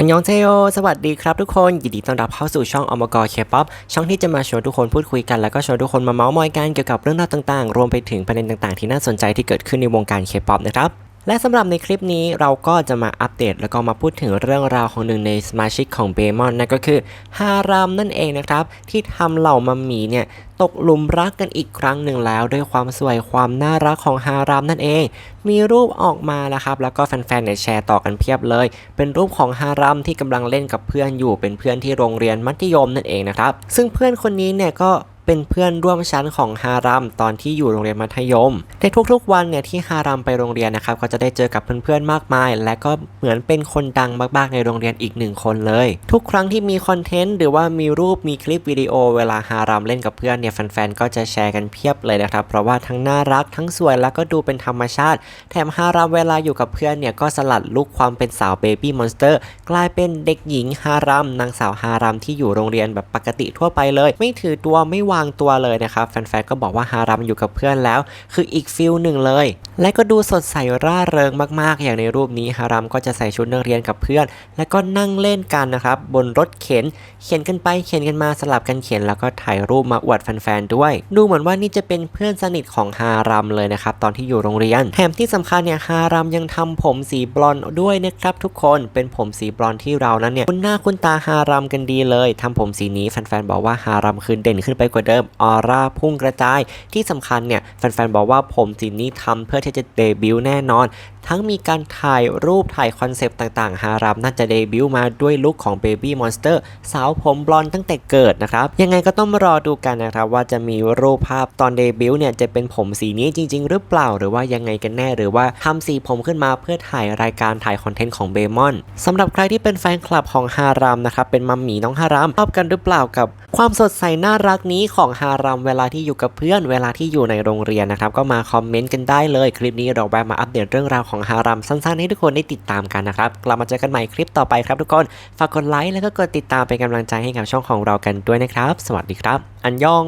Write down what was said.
อันยองเจโอสวัสดีครับทุกคน ยินดีต้อนรับเข้าสู่ช่องอมกรเคป๊อปช่องที่จะมาชวนทุกคนพูดคุยกัน แล้วก็ชวนทุกคนมาเมาส์มอยกันเกี่ยวกับเรื่องราวต่างๆ รวมไปถึงประเด็นต่างๆ ที่น่าสนใจที่เกิดขึ้นในวงการเคป๊อปนะครับ และสำหรับในคลิปนี้เราก็จะมาอัปเดต แล้วก็มาพูดถึงเรื่องราวของหนึ่งในสมาชิกของเบมอนนั่นก็คือฮารามนั่นเองนะครับ ที่ทำเหล่ามัมมีเนี่ยตกหลุมรักกันอีกครั้งหนึ่งแล้ว ด้วยความสวยความน่ารักของฮารามนั่นเอง มีรูปออกมาแล้วครับ แล้วก็แฟนๆเนี่ยแชร์ต่อกันเพียบเลย เป็นรูปของฮารามที่กำลังเล่นกับเพื่อนอยู่เป็นเพื่อนที่โรงเรียนมัธยมนั่นเองนะครับ ซึ่งเพื่อนคนนี้เนี่ยก็ เป็นเพื่อนร่วมชั้นของฮารัมตอนที่อยู่โรงเรียนมัธยม ในทุกๆวันเนี่ยที่ฮารัมไปโรงเรียนนะครับก็จะได้เจอกับเพื่อนๆมากมาย และก็เหมือนเป็นคนดังมากๆในโรงเรียนอีกหนึ่งคนเลย ทุกครั้งที่มีคอนเทนต์หรือว่ามีรูปมีคลิปวิดีโอเวลาฮารัมเล่นกับเพื่อนเนี่ยแฟนๆก็จะแชร์กันเพียบเลยนะครับเพราะว่าทั้งน่ารักทั้งสวยแล้วก็ดูเป็นธรรมชาติ แถมฮารัมเวลาอยู่กับเพื่อนเนี่ยก็สลัดลุกความเป็นสาวเบบี้มอนสเตอร์กลายเป็นเด็กหญิงฮารัมนางสาวฮารัมที่อยู่โรงเรียนแบบปกติทั่วไปเลย ไม่ถือตัวไม่วางตัวเลยนะครับแฟนๆก็บอกว่าฮารัมอยู่กับเพื่อนแล้ว คืออีกฟิลหนึ่งเลยและก็ดูสดใสร่าเริงมากๆ อย่างในรูปนี้ฮารัมก็จะใส่ชุดนักเรียนกับเพื่อน แล้วก็นั่งเล่นกันนะครับ บนรถเข็น เข็นกันไปเข็นกันมาสลับกันเข็น แล้วก็ถ่ายรูปมาอวดแฟนๆด้วย ดูเหมือนว่านี่จะเป็นเพื่อนสนิทของฮารัมเลยนะครับ ตอนที่อยู่โรงเรียน แถมที่สำคัญเนี่ยฮารัมยังทำผมสีบลอนด์ด้วยนะครับทุกคนเป็นผมสีบลอนด์ที่เรานั้นเนี่ยคุ้นหน้าคุ้นตาฮารัมกันดีเลยทำผมสีนี้แฟนๆบอกว่าฮารัมคือเด่นขึ้นไปกว่าเดิมออร่าพุ่งกระจายที่สำคัญเนี่ยแฟนๆบอกว่าผมสีนี้ทำเพื่อที่จะเดบิวต์แน่นอนทั้งมีการถ่ายรูปถ่ายคอนเซปต์ต่างๆ ฮารัมน่าจะเดบิวต์มาด้วยลุคของ Baby Monster สาวผมบลอนด์ตั้งแต่เกิดนะครับ ยังไงก็ต้องรอดูกันนะครับ ว่าจะมีรูปภาพตอนเดบิวต์เนี่ยจะเป็นผมสีนี้จริง ๆ หรือเปล่า หรือว่ายังไงกันแน่หรือว่าทำสีผมขึ้นมาเพื่อถ่ายรายการถ่ายคอนเทนต์ของเบมอนสำหรับใครที่เป็นแฟนคลับของฮารัมนะครับเป็นมัมหมีน้องฮารัมชอบกันหรือเปล่ากับ ความสดใสน่ารักนี้ของฮารัมเวลาที่อยู่กับเพื่อนเวลาที่อยู่ในโรงเรียนนะครับก็มาคอมเมนต์กันได้เลย คลิปนี้เราแวะมาอัปเดตเรื่องราวของฮารัมสั้นๆให้ทุกคนได้ติดตามกันนะครับ กลับมาเจอกันใหม่คลิปต่อไปครับทุกคน ฝากกดไลค์แล้วก็กดติดตามเป็นกำลังใจให้กับช่องของเรากันด้วยนะครับ สวัสดีครับ อันยอง